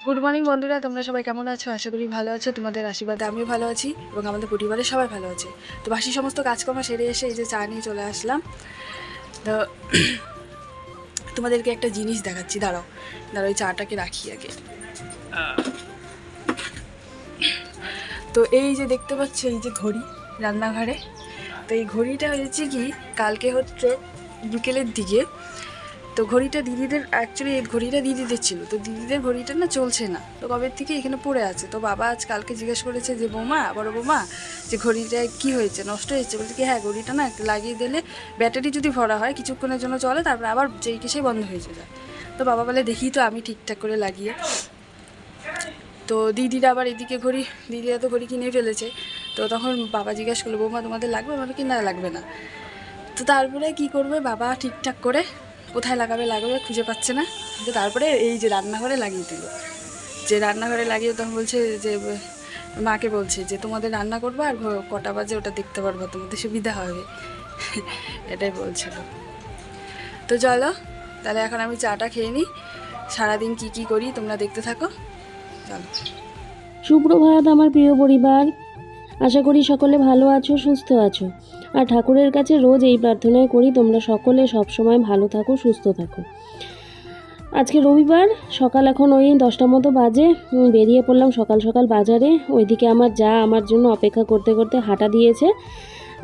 Good morning বন্ধুরা। তোমরা সবাই কেমন আছো? আশা করি ভালো আছো। তোমাদের আশীর্বাদে আমিও ভালো আছি এবং আমাদের পরিবারের সবাই ভালো আছে। তো বাসি সমস্ত কাজকর্ম সেরে এসে এই যে চা নিয়ে চলে আসলাম। তো তোমাদেরকে একটা জিনিস দেখাচ্ছি। দাঁড়াও। দাঁড়াও ওই চাটাকে রাখি আগে। তো এই যে দেখতে পাচ্ছ, এই যে ঘড়ি রান্নাঘরে। তো এই ঘড়িটা হয়েছে কি, কালকে হচ্ছে বিকেলের দিকে তো ঘড়িটা দিদিদের অ্যাকচুয়ালি এই ঘড়িটা দিদিদের ছিল। তো দিদিদের ঘড়িটা না চলছে না। তো কবে থেকে এখানে পড়ে আছে? তো বাবা আজ কালকে জিজ্ঞেস করেছে যে, বৌমা, বড় বৌমা, যে ঘড়িটা কি হয়েছে? নষ্ট হয়েছে? বলছে কি হ্যাঁ ঘড়িটা না লাগিয়ে দিলে ব্যাটারি যদি ভরা হয়, কিছুক্ষণের জন্য চলে, তারপরে আবার যেই কিসে বন্ধ হয়ে যায়। তো বাবা বলে, দেখি তো, আমি ঠিকঠাক করে লাগিয়ে। তো দিদিরা আবার এদিকে ঘড়ি, দিদিরা তো ঘড়ি কিনে ফেলেছে। তো তখন বাবা জিজ্ঞাসা করল, বৌমা, তোমাদের লাগবে? মানে কি না, লাগবে না। তো তারপরে কি করবে? বাবা ঠিকঠাক করে কোথায় লাগাবে লাগাবে খুঁজে পাচ্ছে না। তো তারপরে এই যে রান্নাঘরে লাগিয়ে দিল। যে রান্নাঘরে লাগিয়ে তখন বলছে যে, মাকে বলছে যে, তোমাদের রান্না করব আর কটা বাজে ওটা দেখতে পারব, তোমাদের সুবিধা হবে। এটাই বলছিল। তো চলো, তাহলে এখন আমি চাটা খেয়ে নিই। সারাদিন কি কি করি তোমরা দেখতে থাকো। চলো। সুপ্রভাত আমার প্রিয় পরিবার। আশা করি সকলে ভালো আছো, সুস্থ আছো। আর ঠাকুরের কাছে রোজ এই প্রার্থনাই করি, তোমরা সকলে সবসময় ভালো থাকো, সুস্থ থাকো। আজকে রবিবার, সকাল এখন ওই দশটার মতো বাজে বেরিয়ে পড়লাম সকাল সকাল বাজারে। ওইদিকে আমার যা, আমার জন্য অপেক্ষা করতে করতে হাঁটা দিয়েছে।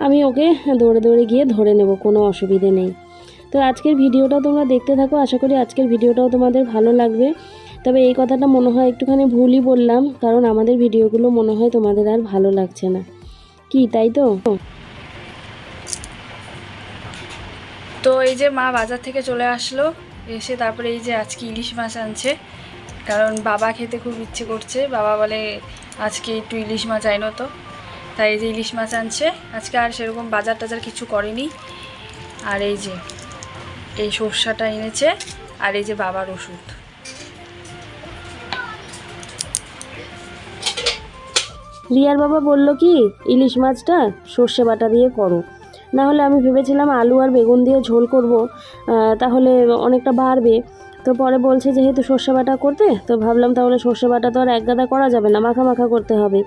আমি ওকে দৌড়ে দৌড়ে গিয়ে ধরে নেব, কোনো অসুবিধে নেই। তো আজকের ভিডিওটাও তোমরা দেখতে থাকো, আশা করি আজকের ভিডিওটাও তোমাদের ভালো লাগবে। তবে এই কথাটা মনে হয় একটুখানি ভুলই বললাম, কারণ আমাদের ভিডিওগুলো মনে হয় তোমাদের আর ভালো লাগছে না। কি, তাই তো? তো এই যে মা বাজার থেকে চলে আসলো, এসে তারপরে এই যে আজকে ইলিশ মাছ আনছে। কারণ বাবা খেতে খুব ইচ্ছে করছে। বাবা বলে, আজকে একটু ইলিশ মাছ আইনো তো। তাই এই যে ইলিশ মাছ আনছে। আজকে আর সেরকম বাজার টাজার কিছু করেনি। আর এই যে, এই সর্ষাটা এনেছে। আর এই যে বাবার ওষুধ। রিয়ার বাবা বলল কি, ইলিশ মাছটা সর্ষে বাটা দিয়ে করো। না হলে আমি ভেবেছিলাম আলু আর বেগুন দিয়ে ঝোল করব তাহলে অনেকটা বাড়বে। তো পরে বলছে যেহেতু সর্ষে বাটা করতে, তো ভাবলাম তাহলে সর্ষে বাটা তো আর এক গাদা করা যাবে না, মাখা মাখা করতে হবে।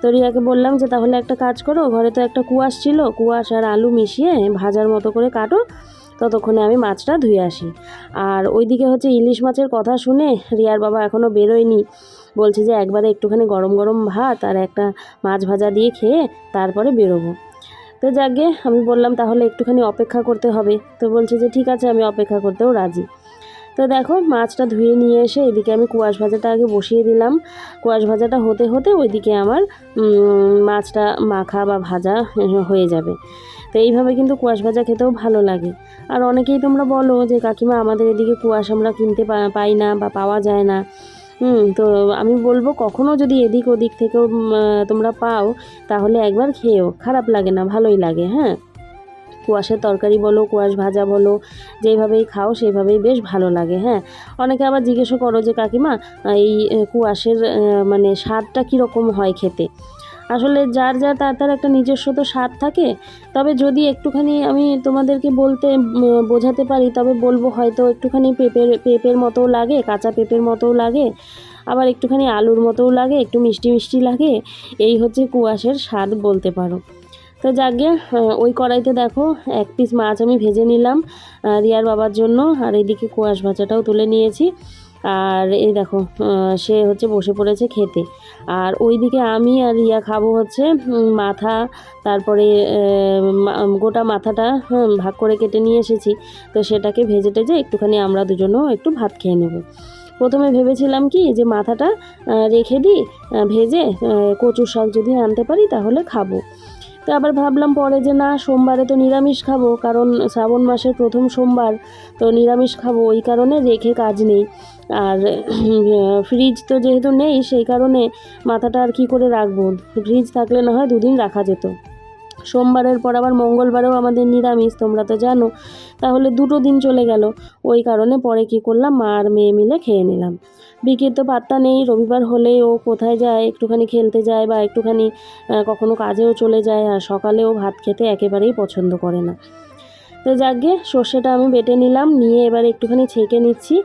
তো রিয়াকে বললাম যে তাহলে একটা কাজ করো, ঘরে তো একটা কুয়াশ ছিল, কুয়াশ আর আলু মিশিয়ে ভাজার মতো করে কাটো, ততক্ষণে আমি মাছটা ধুয়ে আসি। আর ওইদিকে হচ্ছে ইলিশ মাছের কথা শুনে রিয়ার বাবা এখনও বেরোয়নি, বলছে যে একবারে একটুখানি গরম গরম ভাত আর একটা মাছ ভাজা দিয়ে খেয়ে তারপরে বেরোবো। তো যাকে আমি বললাম তাহলে একটুখানি অপেক্ষা করতে হবে। তো বলছে যে, ঠিক আছে, আমি অপেক্ষা করতেও রাজি। তো দেখো, মাছটা ধুয়ে নিয়ে এসে এদিকে আমি কুয়াশ ভাজাটা আগে বসিয়ে দিলাম। কুয়াশ ভাজাটা হতে হতে ওইদিকে আমার মাছটা মাখা বা ভাজা হয়ে যাবে। তো এইভাবে কিন্তু কুয়াশ ভাজা খেতেও ভালো লাগে। আর অনেকেই তোমরা বলো যে, কাকিমা, আমাদের এদিকে কুয়াশ আমরা কিনতে পাই না বা পাওয়া যায় না। হুম, তো আমি বলব কখনো যদি এদিক ওদিক থেকেও তোমরা পাও, তাহলে একবার খেয়েও, খারাপ লাগে না, ভালোই লাগে হ্যাঁ? কুয়াশের তরকারি বলো, কুয়াশ ভাজা বলো, যেভাবেই খাও সেইভাবেই বেশ ভালো লাগে হ্যাঁ? অনেকে আবার জিজ্ঞেসও করো যে, কাকিমা এই কুয়াশের মানে স্বাদটা কীরকম হয় খেতে? আসলে যার যার তার তার একটা নিজস্ব তো স্বাদ থাকে। তবে যদি একটুখানি আমি তোমাদেরকে বলতে বোঝাতে পারি, তবে বলব হয়তো একটুখানি পেঁপের পেঁপের মতোও লাগে, কাঁচা পেঁপের মতোও লাগে, আবার একটুখানি আলুর মতোও লাগে, একটু মিষ্টি মিষ্টি লাগে, এই হচ্ছে কুয়াশের স্বাদ বলতে পারো। তো যাকে ওই কড়াইতে দেখো, এক পিস মাছ আমি ভেজে নিলাম রিয়ার বাবার জন্য, আর এইদিকে কুয়াশ ভাজাটাও তুলে নিয়েছি। আর এই দেখো সে হচ্ছে বসে পড়েছে খেতে। আর ওইদিকে আমি আর রিয়া খাব হচ্ছে মাথা তারপরে গোটা মাথাটা ভাগ করে কেটে নিয়ে এসেছি। তো সেটাকে ভেজে টেজে একটুখানি আমরা দুজনেও একটু ভাত খেয়ে নেব। প্রথমে ভেবেছিলাম কি যে মাথাটা রেখে দিই ভেজে আহ, কচু শাক যদি আনতে পারি তাহলে খাব। তো আবার ভাবলাম পরে যে না সোমবারে তো নিরামিষ খাব কারণ শ্রাবণ মাসের প্রথম সোমবার তো নিরামিষ খাব ওই কারণে রেখে কাজ নেই। আর ফ্রিজ তো যেহেতু নেই, সেই কারণে মাথাটা আর কি করে রাখব? ফ্রিজ থাকলে না হয় দুদিন রাখা যেত। সোমবারের পর আবার মঙ্গলবারেও আমাদের নিরামিষ, তোমরা তো জানো। তাহলে দুটো দিন চলে গেল। ওই কারণে পরে কি করলাম, মা আর মেয়ে মিলে খেয়ে নিলাম। বিকের তো পাত্তা নেই, রবিবার হলে ও কোথায় যায়, একটুখানি খেলতে যায় বা একটুখানি কখনো কাজেও চলে যায়, আর সকালেও ভাত খেতে একেবারেই পছন্দ করে না। তো যাকে সর্ষেটা আমি বেটে নিলাম নিয়ে এবার একটুখানি ছেঁকে নিচ্ছি।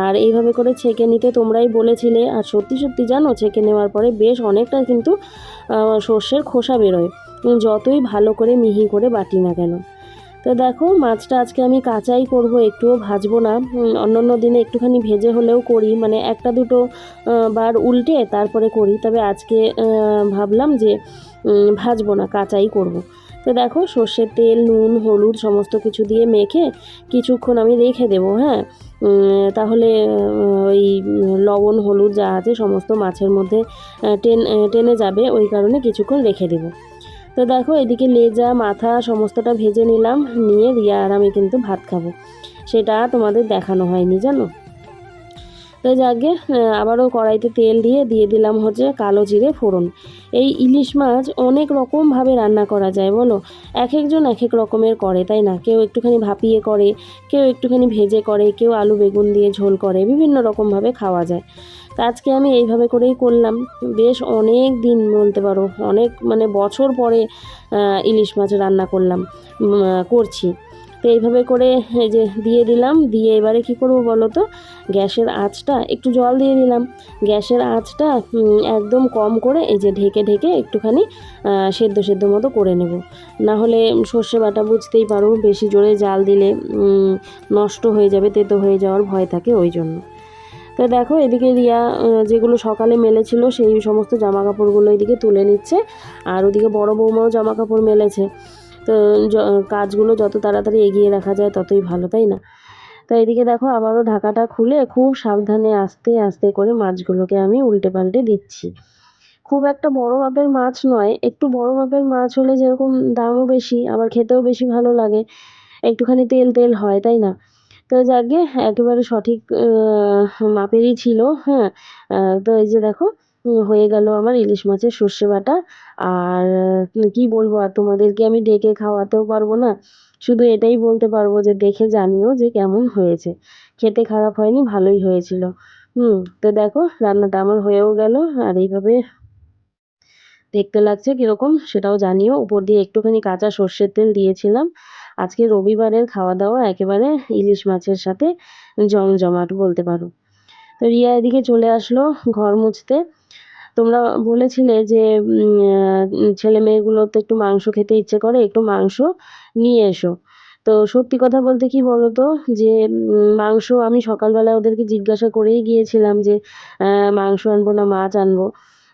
আর এইভাবে করে ছেঁকে নিতে তোমরাই বলেছিলে আর সত্যি সত্যি জানো ছেঁকে নেওয়ার পরে বেশ অনেকটা কিন্তু সর্ষের খোসা বেরোয়। যতই ভালো করে মিহি করে বাটি না কেন। তো দেখো মাছটা আজকে আমি কাঁচাই করব একটুও ভাজবো না। উম, অন্যান্য দিনে একটুখানি ভেজে হলেও করি মানে একটা দুটো বার উল্টে তারপরে করি। তবে আজকে ভাবলাম যে ভাজবো না কাঁচাই করব। তো দেখো সর্ষের তেল, নুন, হলুদ সমস্ত কিছু দিয়ে মেখে কিছুক্ষণ আমি রেখে দেবো হ্যাঁ? তাহলে ওই লবণ, হলুদ যা আছে সমস্ত মাছের মধ্যে টেন টেনে যাবে, ওই কারণে কিছুক্ষণ রেখে দেবো। তো দেখো এদিকে লেজা, মাথা সমস্তটা ভেজে নিলাম, নিয়ে রিয়া আর আমি কিন্তু ভাত খাব। সেটা তোমাদের দেখানো হয়নি, জানো? তো যাকে আবারও কড়াইতে তেল দিয়ে দিয়ে দিলাম হচ্ছে কালো জিরে ফোড়ন। এই ইলিশ মাছ অনেক রকমভাবে রান্না করা যায়, বলো? এক একজন এক এক রকমের করে, তাই না? কেউ একটুখানি ভাপিয়ে করে, কেউ একটুখানি ভেজে করে, কেউ আলু বেগুন দিয়ে ঝোল করে, বিভিন্ন রকমভাবে খাওয়া যায়। তা আজকে আমি এইভাবে করেই করলাম। বেশ অনেক দিন বলতে পারো, অনেক মানে বছর পরে ইলিশ মাছ রান্না করলাম করছি। তো এইভাবে করে এই যে দিয়ে দিলাম। দিয়ে এবারে কি করব বলো তো? গ্যাসের আঁচটা একটু জল দিয়ে দিলাম। গ্যাসের আঁচটা একদম কম করে এই যে ঢেকে ঢেকে একটুখানি সেদ্ধ সেদ্ধ মতো করে নেব। না হলে সর্ষে বাটা বুঝতেই পারো, বেশি জোরে জাল দিলে নষ্ট হয়ে যাবে, তেতো হয়ে যাওয়ার ভয় থাকে ওই জন্য। তো দেখো, এদিকে রিয়া যেগুলো সকালে মেলেছিল সেই সমস্ত জামা কাপড়গুলো এদিকে তুলে নিচ্ছে। আর ওদিকে বড় বৌমাও জামা কাপড় মেলেছে। তো কাজগুলো যত তাড়াতাড়ি এগিয়ে রাখা যায় ততই ভালো, তাই না? তো এদিকে দেখো আবারও ঢাকাটা খুলে খুব সাবধানে আস্তে আস্তে করে মাছগুলোকে আমি উল্টে পাল্টে দিচ্ছি। খুব একটা বড় মাপের মাছ নয়, একটু বড় মাপের মাছ হলে যেরকম দামও বেশি, আবার খেতেও বেশি ভালো লাগে, একটুখানি তেল তেল হয়, তাই না? তো যাকে একেবারে সঠিক মাপেরই ছিল হ্যাঁ? তো এই যে দেখো হয়ে গেল আমার ইলিশ মাছের সর্ষে বাটা। আর কি বলব, আর তোমাদেরকে আমি ডেকে খাওয়াতেও পারব না। শুধু এটাই বলতে পারব যে, দেখে জানিও যে কেমন হয়েছে। খেতে খারাপ হয়নি, ভালোই হয়েছিল। হুম, তো দেখো, রান্নাটা আমার হয়েও গেল। আর এইভাবে দেখতে লাগছে কীরকম, সেটাও জানিও। উপর দিয়ে একটুখানি কাঁচা সর্ষের তেল দিয়েছিলাম। আজকে রবিবারের খাওয়া দাওয়া একেবারে ইলিশ মাছের সাথে জমজমাট বলতে পারো। তো রিয়া এদিকে চলে আসলো ঘর মুছতে। তোমরা বলেছিলে যে ছেলে মেয়েগুলো তো একটু মাংস খেতে ইচ্ছে করে, একটু মাংস নিয়ে এসো। তো সত্যি কথা বলতে কি বলতো যে মাংস আমি সকালবেলা ওদেরকে জিজ্ঞাসা করেই গিয়েছিলাম যে মাংস আনব না মাছ আনব।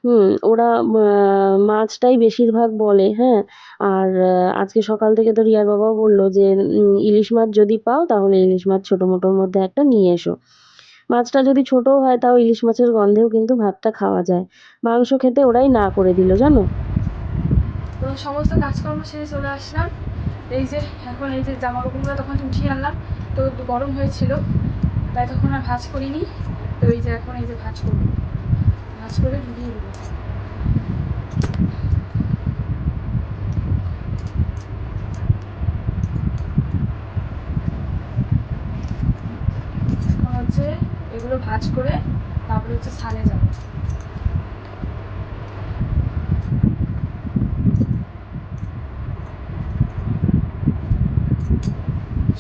হুম, ওরা মাছটাই বেশিরভাগ বলে হ্যাঁ। আর আজকে সকাল থেকে তো রিয়ার বাবাও বলল যে ইলিশ মাছ যদি পাও তাহলে ইলিশ মাছ ছোটো মোটোর মধ্যে একটা নিয়ে এসো। মাছটা যদি ছোটও হয়, তাও ইলিশ মাছের গন্ধেও কিন্তু ভাতটা খাওয়া যায়। মাংস খেতে ওরাই না করে দিল, জানো? তো সমস্ত কাজকর্ম সেরে চলে আসলাম। এই যে, এখন এই যে জামা কাপড়গুলো তখন উঠিয়ে আনলাম। তো গরম হয়েছিল, তাই তখন আর ভাঁজ করিনি। তো এই যে এখন এই যে ভাঁজ করব। ভাঁজ করে ঢুকিয়ে দেবো এখন হচ্ছে ভাঁজ করে তারপরে হচ্ছে স্থানে যাব।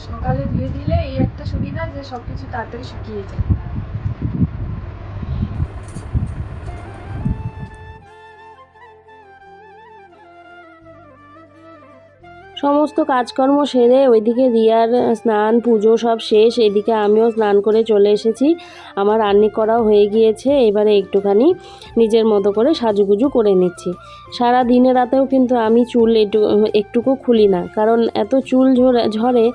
সকালে দিয়ে দিলে এই একটা সুবিধা যে সবকিছু তাড়াতাড়ি শুকিয়ে যায়। সমস্ত কাজকর্ম সেরে ওইদিকে রিয়ার স্নান, পুজো সব শেষ, এদিকে আমিও স্নান করে চলে এসেছি। আমার রান্নি করাও হয়ে গিয়েছে, এবারে একটুখানি নিজের মতো করে সাজুগুজু করে নিচ্ছি। সারা দিনে রাতেও কিন্তু আমি চুল একটু, একটুকু খুলি না, কারণ এত চুল ঝরে ঝরে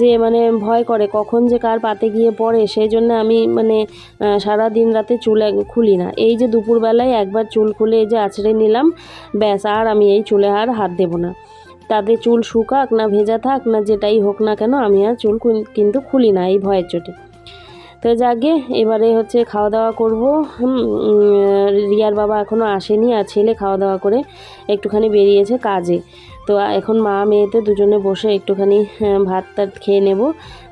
যে মানে ভয় করে কখন যে কার পাতে গিয়ে পড়ে সেই জন্য আমি মানে সারা দিন রাতে চুল খুলি না। এই যে দুপুরবেলায় একবার চুল খুলে এই যে আছড়ে নিলাম, ব্যাস, আর আমি এই চুলে আর হাত দেবো না। তাদের চুল শুকাক না ভেজা থাক না যেটাই হোক না কেন আমি আর চুল কিন্তু খুলি না এই ভয়ের চোটে। তো যাকে এবারে হচ্ছে খাওয়া দাওয়া করব রিয়ার বাবা এখনও আসেনি আর ছেলে খাওয়া দাওয়া করে একটুখানি বেরিয়েছে কাজে। তো এখন মা মেয়েতে দুজনে বসে একটুখানি হ্যাঁ, ভাত টাত খেয়ে নেব।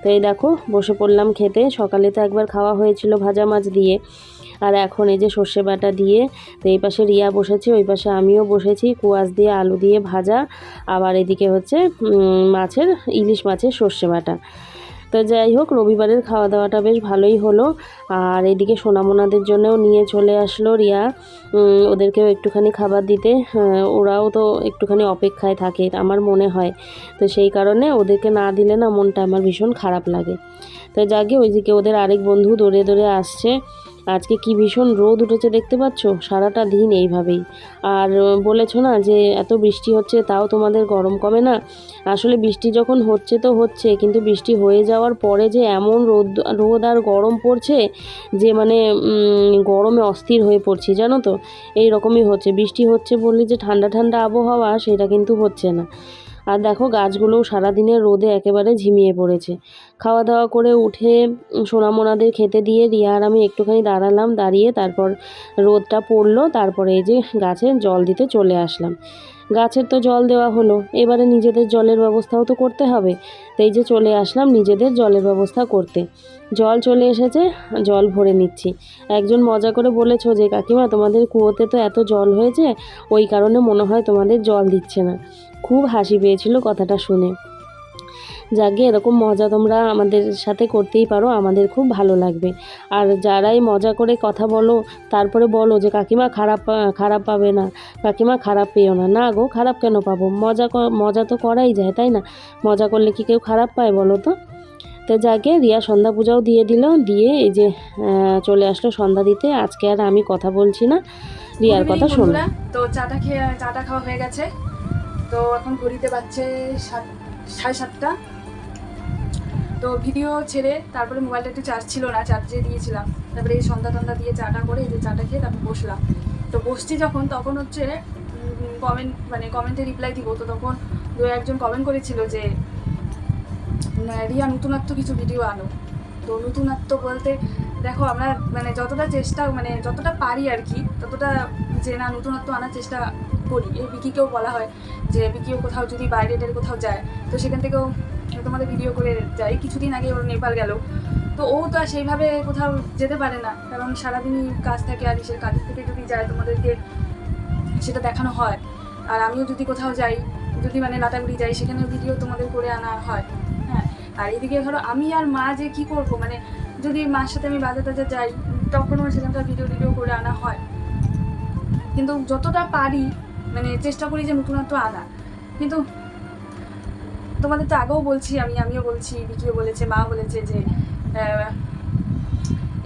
তো এই দেখো বসে পড়লাম খেতে। সকালে তো একবার খাওয়া হয়েছিল ভাজা মাছ দিয়ে। আর এখন এই যে সর্ষে বাটা দিয়ে তো এই পাশে রিয়া বসেছে ওই পাশে আমিও বসেছি। কুয়াশ দিয়ে আলু দিয়ে ভাজা। আবার এদিকে হচ্ছে মাছের ইলিশ মাছের সর্ষে বাটা। তো যাই হোক রবিবারের খাওয়া দাওয়াটা বেশ ভালোই হলো। আর এদিকে সোনামোনাদের জন্যও নিয়ে চলে আসলো রিয়া। ওদেরকেও একটুখানি খাবার দিতে। হ্যাঁ, ওরাও তো একটুখানি অপেক্ষায় থাকে আমার মনে হয়। তো সেই কারণে ওদেরকে না দিলে না মনটা আমার ভীষণ খারাপ লাগে। তো যাকে ওইদিকে ওদের আরেক বন্ধু দৌড়ে দৌড়ে আসছে। আজকে কি ভীষণ রোদ উঠেছে দেখতে পাচ্ছ? সারাটা দিন এইভাবেই। আর বলেছ না যে এত বৃষ্টি হচ্ছে, তাও তোমাদের গরম কমে না? আসলে বৃষ্টি যখন হচ্ছে তো হচ্ছে, কিন্তু বৃষ্টি হয়ে যাওয়ার পরে যে এমন রোদ রোদ আর গরম পড়ছে যে মানে গরমে অস্থির হয়ে পড়ছি, জানো তো? এই রকমই হচ্ছে। বৃষ্টি হচ্ছে বললে যে ঠান্ডা ঠান্ডা আবহাওয়া, সেটা কিন্তু হচ্ছে না। আর দেখো গাছগুলোও সারাদিনের রোদে একেবারে ঝিমিয়ে পড়েছে। খাওয়া দাওয়া করে উঠে সোনা সোনামোনাদের খেতে দিয়ে রিয়া আর আমি একটুখানি দাঁড়ালাম, দাঁড়িয়ে তারপর রোদটা পড়ল, তারপরে এই যে গাছে জল দিতে চলে আসলাম। গাছের তো জল দেওয়া হলো। এবারে নিজেদের জলের ব্যবস্থাও তো করতে হবে। তাই যে চলে আসলাম নিজেদের জলের ব্যবস্থা করতে। জল চলে এসেছে, জল ভরে নিচ্ছি। একজন মজা করে বলেছ যে, কাকিমা, তোমাদের কুয়োতে তো এত জল হয়েছে, ওই কারণে মনে হয় তোমাদের জল দিচ্ছে না। খুব হাসি পেয়েছিল কথাটা শুনে। যাকে এরকম মজা তোমরা আমাদের সাথে করতেই পারো আমাদের খুব ভালো লাগবে। আর যারাই মজা করে কথা বলো তারপরে বলো যে কাকিমা খারাপ খারাপ পাবে না কাকিমা খারাপ পেও না। না গো খারাপ কেন পাবো? মজা মজা তো করাই যায় তাই না? মজা করলে কি কেউ খারাপ পায় বলো তো? তো যাকে রিয়া সন্ধ্যা পূজাও দিয়ে দিল দিয়ে এই যে চলে আসলো সন্ধ্যা দিতে। আজকে আর আমি কথা বলছি না রিয়ার কথা শুনলাম তো চাটা খেয়ে চাটা খাওয়া হয়ে গেছে। তো এখন ঘড়িতে বাজছে সাত সাড়ে সাতটা। তো ভিডিও ছেড়ে তারপরে মোবাইলটা একটু চার্জ ছিল না চার্জে দিয়েছিলাম। তারপরে এই সন্ধ্যা টন্ধা দিয়ে চাটা করে এই যে চাটা খেয়ে তারপর বসলাম। তো বসছি যখন তখন হচ্ছে কমেন্ট মানে কমেন্টে রিপ্লাই দিব। তো তখন দু একজন কমেন্ট করেছিল যে, রিয়া, নতুনত্ব কিছু ভিডিও আনো। তো নতুনত্ব বলতে, দেখো আমরা মানে যতটা চেষ্টা মানে যতটা পারি আর কি, ততটা যে না নতুনত্ব আনার চেষ্টা করি। এই বিকিকেও বলা হয় যে বিকিও কোথাও যদি বাইরে কোথাও যায়। তো সেখান থেকেও তোমাদের ভিডিও করে যাই। কিছুদিন আগে ওর নেপাল গেল। তো ও তো আর সেইভাবে কোথাও যেতে পারে না। কারণ সারাদিনই কাজ থাকে আর সে কাজের থেকে যদি যায় তোমাদেরকে সেটা দেখানো হয়। আর আমিও যদি কোথাও যাই, যদি মানে লাটাগুড়ি যাই সেখানে ভিডিও তোমাদের করে আনা হয়। হ্যাঁ আর এদিকে ধরো আমি আর মা যে কি করব? মানে যদি মার সাথে আমি বাজার টাজার যাই, তখনও সেখানকার ভিডিও টিডিও করে আনা হয়। কিন্তু যতটা পারি মানে চেষ্টা করি যে নতুনত্ব আনা। কিন্তু তোমাদের তো আগেও বলছি আমি, আমিও বলছি, বিকিও বলেছে মা বলেছে যে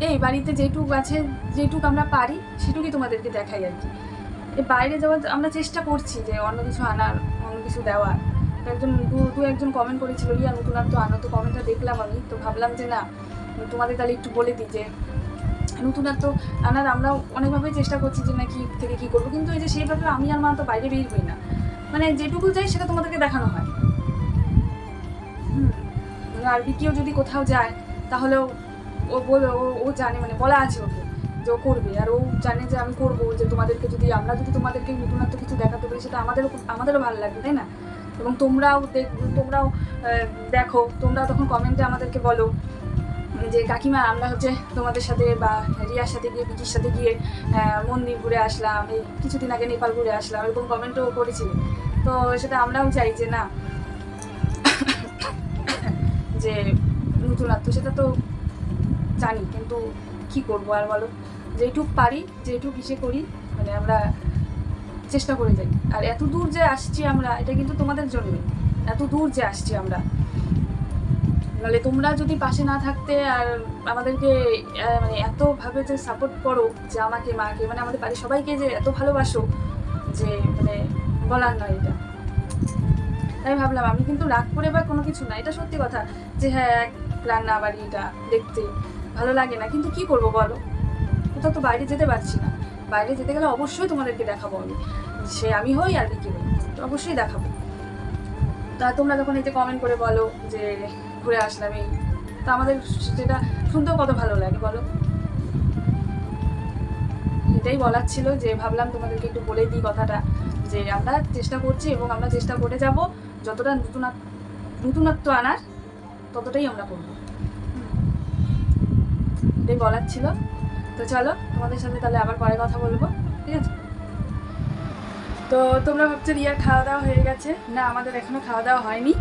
এই বাড়িতে যেটুক আছে, যেটুক আমরা পারি, সেটুকুই তোমাদেরকে দেখাই আর কি। বাইরে যাওয়ার আমরা চেষ্টা করছি যে অন্য কিছু আনার, অন্য কিছু দেওয়ার। একজন, দু দু একজন কমেন্ট করেছিল রিয়া নতুন তো আনো, তো কমেন্টটা দেখলাম আমি। তো ভাবলাম যে, না তোমাদের তাহলে একটু বলে দিই যে নতুনত্ব আনার আমরা অনেকভাবেই চেষ্টা করছি যে না কি থেকে কি করব। কিন্তু এই যে, সেইভাবে আমি আর মা তো বাইরে বের হই না। মানে যেটুকু যাই সেটা তোমাদেরকে দেখানো হয়। আর বিকিও যদি কোথাও যায় তাহলে ও বলে ও- ও জানে মানে বলা আছে ওকে যে ও করবে। আর ও জানে যে আমি করব, যে তোমাদেরকে যদি, আমরা যদি তোমাদেরকে নতুনত্ব কিছু দেখাতে পারি সেটা আমাদেরও আমাদেরও ভালো লাগবে, তাই না? এবং তোমরাও দেখ- তোমরাও দেখো তোমরাও তখন কমেন্টে আমাদেরকে বলো যে, কাকিমা, আমরা হচ্ছে তোমাদের সাথে বা রিয়ার সাথে গিয়ে বিকির সাথে গিয়ে মন্দির ঘুরে আসলাম, এই কিছুদিন আগে নেপাল ঘুরে আসলাম, এরকম কমেন্টও করেছিলে। তো সেটা আমরাও চাই যে না যে নতুনত্ব সেটা তো জানি, কিন্তু কি করব আর বলো? যেটুক পারি যেটুক ইসে করি মানে আমরা চেষ্টা করে যাই। আর এত দূর যে আসছি আমরা, এটা কিন্তু তোমাদের জন্য এত দূর যে আসছি আমরা। নাহলে তোমরা যদি পাশে না থাকতে আর আমাদেরকে মানে এতভাবে যে সাপোর্ট করো যে আমাকে, মাকে মানে আমাদের বাড়ির সবাইকে যে এত ভালোবাসো, যে মানে বলার নয় এটা। তাই ভাবলাম, আমি কিন্তু রাগ করে বা কোনো কিছু না, এটা সত্যি কথা যে হ্যাঁ রান্না বাড়ি এটা দেখতে ভালো লাগে না, কিন্তু কি করব বলো? কোথাও তো বাইরে যেতে পারছি না। বাইরে যেতে গেলে অবশ্যই তোমাদেরকে দেখাবো আমি। সে আমি হই আর কি অবশ্যই দেখাবো। তা তোমরা যখন যে কমেন্ট করে বলো যে ঘুরে আসলাম এই, তা আমাদের সেটা শুনতেও কত ভালো লাগে বলো? এটাই বলার ছিল যে ভাবলাম তোমাদেরকে একটু বলে দিই কথাটা, যে আমরা চেষ্টা করছি এবং আমরা চেষ্টা করে যাব যতটা নতুন নতুনত্ব আনার, ততটাই আমরা করব। এটাই বলার ছিল। তো চলো, তোমাদের সাথে তাহলে আবার পরে কথা বলব, ঠিক আছে? তো তোমরা ভাবছ রিয়ার খাওয়া দাওয়া হয়ে গেছে। না, আমাদের এখনও খাওয়া দাওয়া হয়নি।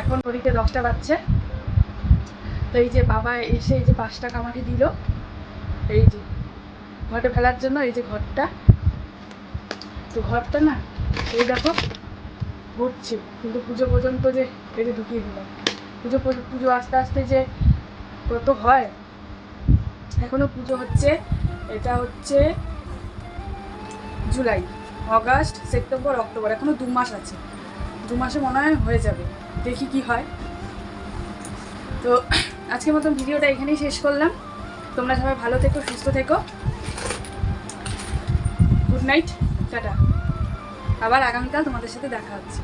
এখন ঘড়িতে দশটা বাজছে। তো এই যে বাবা এসে এই যে পাঁচ টাকা আমাকে দিল। এই যে ঘরে ফেলার জন্য এই যে ঘরটা। তো ঘরটা না, এই দেখো ঘুরছে কিন্তু পুজো পর্যন্ত যে এটা ঢুকিয়ে দিলাম। পুজো পুজো আস্তে আস্তে যে কত হয়, এখনও পুজো হচ্ছে, এটা হচ্ছে জুলাই, অগাস্ট, সেপ্টেম্বর, অক্টোবর। এখনও দু মাস আছে। দু মাসে মনে হয় হয়ে যাবে। দেখি কি হয়। তো আজকের মতন ভিডিওটা এখানেই শেষ করলাম। তোমরা সবাই ভালো থেকো, সুস্থ থেকো। Good night, tata. আবার আগামীকাল তোমাদের সাথে দেখা হচ্ছে।